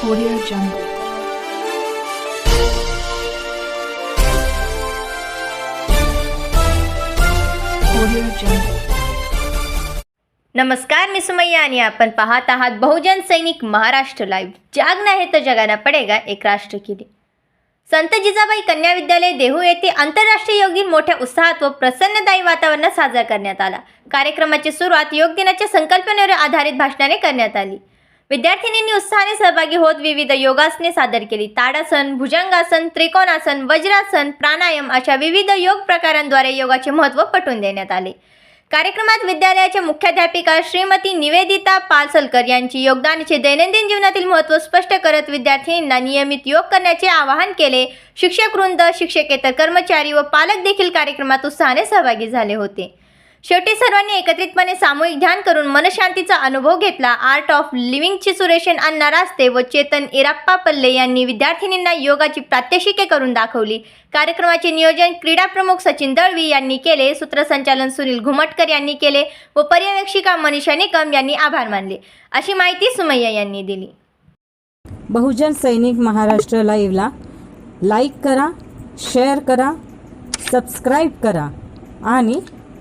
Audio Jungle. Audio Jungle. नमस्कार मी सुमैया आणि आपण पाहत आहात बहुजन सैनिक महाराष्ट्र लाईव्ह जाग नाही तर जगाना पडेगा एक राष्ट्र केली संत जिजाबाई कन्या विद्यालय देहू येथे आंतरराष्ट्रीय योग दिन मोठ्या उत्साहात व प्रसन्नदायी वातावरणात साजरा करण्यात आला कार्यक्रमाची सुरुवात योग दिनाच्या संकल्पनेवर आधारित भाषणाने करण्यात आली विद्यार्थिनींनी उत्साहाने सहभागी होत विविध योगासने सादर केली. ताडासन भुजंगासन त्रिकोणासन वज्रासन प्राणायाम अशा विविध योग प्रकारांद्वारे योगाचे महत्त्व पटवून देण्यात आले. कार्यक्रमात विद्यालयाच्या मुख्याध्यापिका श्रीमती निवेदिता पालसलकर यांची योगदानाचे दैनंदिन जीवनातील महत्त्व स्पष्ट करत विद्यार्थिनींना नियमित योग करण्याचे आवाहन केले. शिक्षक वृंद शिक्षकेतर कर्मचारी व पालक देखील कार्यक्रमात उत्साहाने सहभागी झाले होते. शेवटी सर्वांनी एकत्रितपणे सामूहिक ध्यान करून मनशांतीचा अनुभव घेतला. आर्ट ऑफ लिव्हिंगची सुरेशन अण्णा रास्ते व चेतन इराप्पा पल्ले यांनी विद्यार्थिनींना योगाची प्रात्यक्षिके करून दाखवली. कार्यक्रमाचे नियोजन क्रीडा प्रमुख सचिन दळवी यांनी केले. सूत्रसंचालन सुनील घुमटकर यांनी केले व पर्यवेक्षिका मनीषा निकम यांनी आभार मानले. अशी माहिती सुमय्या यांनी दिली. बहुजन सैनिक महाराष्ट्र लाईव्हला लाईक करा शेअर करा सबस्क्राईब करा आणि